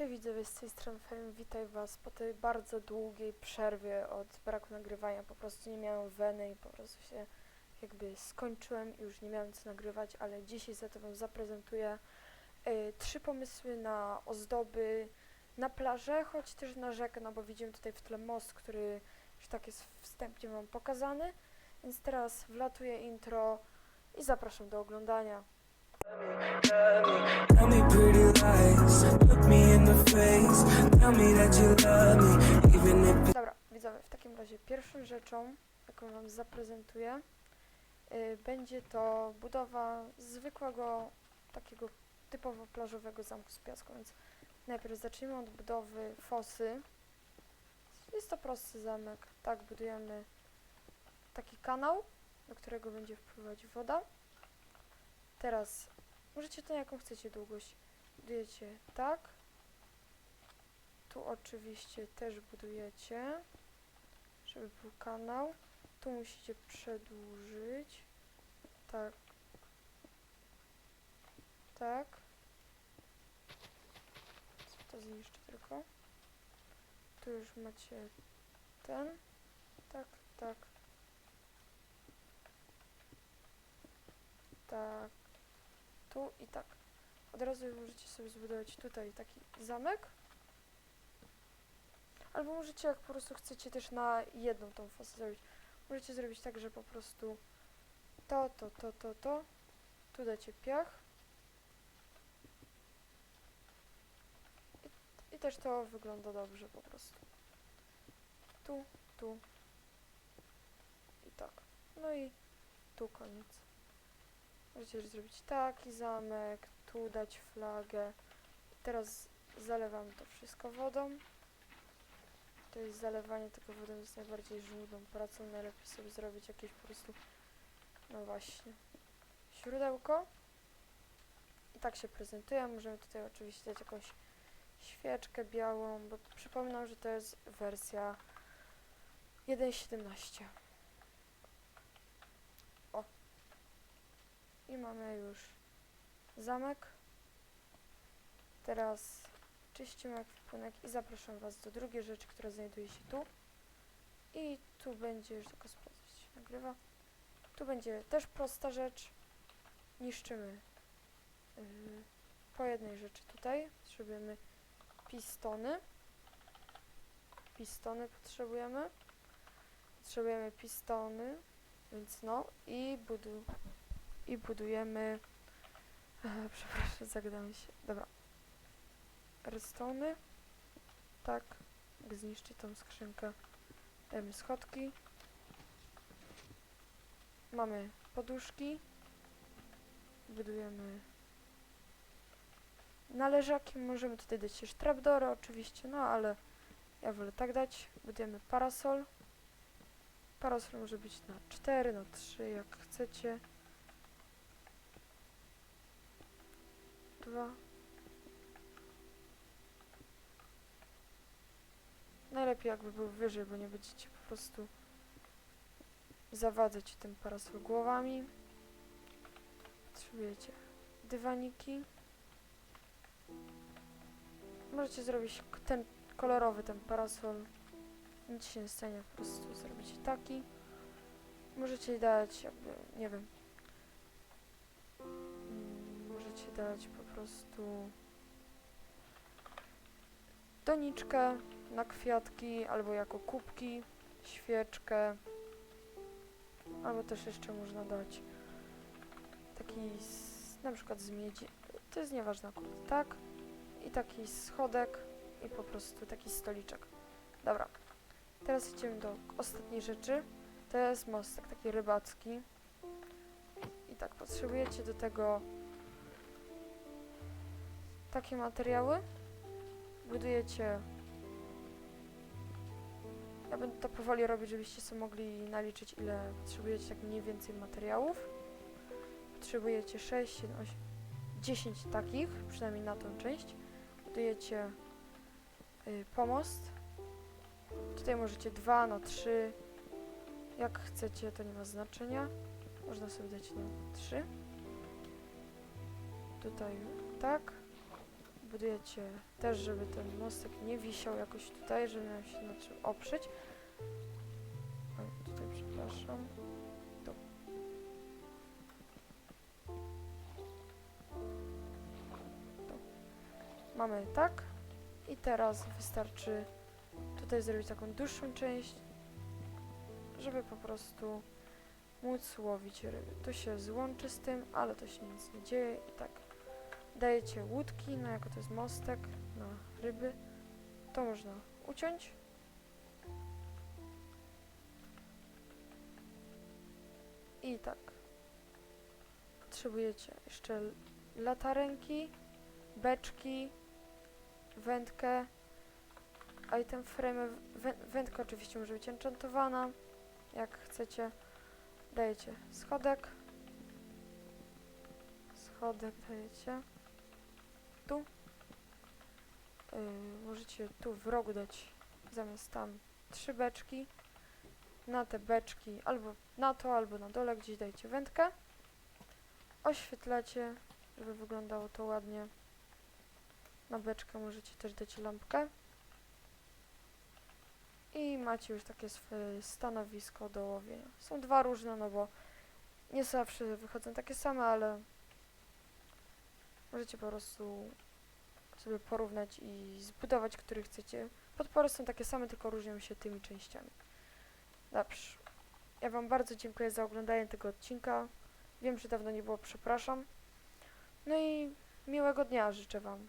Cześć widzowie, z tej strony Fame, witaj was po tej bardzo długiej przerwie od braku nagrywania, po prostu nie miałem weny i po prostu się jakby skończyłem i już nie miałem co nagrywać, ale dzisiaj za to wam zaprezentuję y, trzy pomysły na ozdoby na plażę, choć też na rzekę, no bo widzimy tutaj w tle most, który już tak jest wstępnie wam pokazany, więc teraz wlatuje intro i zapraszam do oglądania. Dobra, widzowie, w takim razie pierwszą rzeczą, jaką wam zaprezentuję, y, będzie to budowa zwykłego, takiego typowo plażowego zamku z piasku, więc najpierw zacznijmy od budowy fosy. Jest to prosty zamek, tak, budujemy taki kanał, do którego będzie wpływać woda. Teraz możecie to jaką chcecie długość. Budujecie tak, tu oczywiście też budujecie, żeby był kanał. Tu musicie przedłużyć. Tak. Tak. To zniszczę tylko. Tu już macie ten. Tak, tak. Tak. Tu i tak. Od razu możecie sobie zbudować tutaj taki zamek. Albo możecie, jak po prostu chcecie też na jedną tą fazę zrobić, możecie zrobić tak, że po prostu to, to, to, to, to, tu dacie piach i, i też to wygląda dobrze po prostu. Tu, tu i tak. No i tu koniec. Możecie zrobić taki zamek, tu dać flagę. Teraz zalewam to wszystko wodą. To jest zalewanie tego wodą jest najbardziej żmudną pracą. Najlepiej sobie zrobić jakieś po prostu, no właśnie, źródełko. I tak się prezentuje. Możemy tutaj oczywiście dać jakąś świeczkę białą, bo przypominam, że to jest wersja 1.17. I mamy już zamek. Teraz czyścimy ekwipunek i zapraszam Was do drugiej rzeczy, która znajduje się tu. I tu będzie, już tylko sprawdzać, się nagrywa. Tu będzie też prosta rzecz. Niszczymy yy, po jednej rzeczy tutaj. Potrzebujemy pistony. Pistony potrzebujemy. Potrzebujemy pistony, więc no i budu i budujemy. E, przepraszam, zagadamy się. Dobra. Redstone'y. Tak. Zniszczy tą skrzynkę. Dajemy schodki. Mamy poduszki. Budujemy należaki. Możemy tutaj dać też trapdory oczywiście, no ale ja wolę tak dać. Budujemy parasol. Parasol może być na 4, na 3, jak chcecie. Dwa. Najlepiej jakby był wyżej, bo nie będziecie po prostu zawadzać tym parasol głowami. Potrzebujecie dywaniki. Możecie zrobić ten kolorowy, ten parasol. Nic się nie stanie, po prostu zrobić taki. Możecie dać jakby, nie wiem. Mm, Możecie dać prostu doniczkę na kwiatki, albo jako kubki, świeczkę, albo też jeszcze można dać taki z, na przykład z miedzi, to jest nieważne akurat, tak? I taki schodek i po prostu taki stoliczek. Dobra, teraz idziemy do ostatniej rzeczy, to jest mostek taki rybacki i tak potrzebujecie do tego takie materiały, budujecie ja będę to powoli robić, żebyście sobie mogli naliczyć, ile potrzebujecie tak mniej więcej materiałów. Potrzebujecie 6, 7, 8, 10 takich, przynajmniej na tą część. Budujecie y, pomost. Tutaj możecie 2 na 3. Jak chcecie, to nie ma znaczenia. Można sobie dać na 3. Tutaj tak. Budujecie też, żeby ten mostek nie wisiał jakoś tutaj, żeby miał się na czym oprzeć. O, tutaj przepraszam. Tu. Tu. Mamy tak. I teraz wystarczy tutaj zrobić taką dłuższą część, żeby po prostu móc łowić ryby. To się złączy z tym, ale to się nic nie dzieje i tak dajecie łódki, no jako to jest mostek na ryby, to można uciąć. I tak. Potrzebujecie jeszcze latarenki, beczki, wędkę, item frame, wę- wędka oczywiście może być enchantowana, jak chcecie. Dajecie schodek, schodek dajecie, tu, yy, możecie tu w rogu dać zamiast tam trzy beczki, na te beczki albo na to, albo na dole gdzieś dajcie wędkę, oświetlacie, żeby wyglądało to ładnie, na beczkę możecie też dać lampkę. I macie już takie swoje stanowisko do łowienia. Są dwa różne, no bo nie zawsze wychodzą takie same, ale możecie po prostu sobie porównać i zbudować, który chcecie. Podpory są takie same, tylko różnią się tymi częściami. Dobrze. Ja Wam bardzo dziękuję za oglądanie tego odcinka. Wiem, że dawno nie było, przepraszam. No i miłego dnia życzę Wam.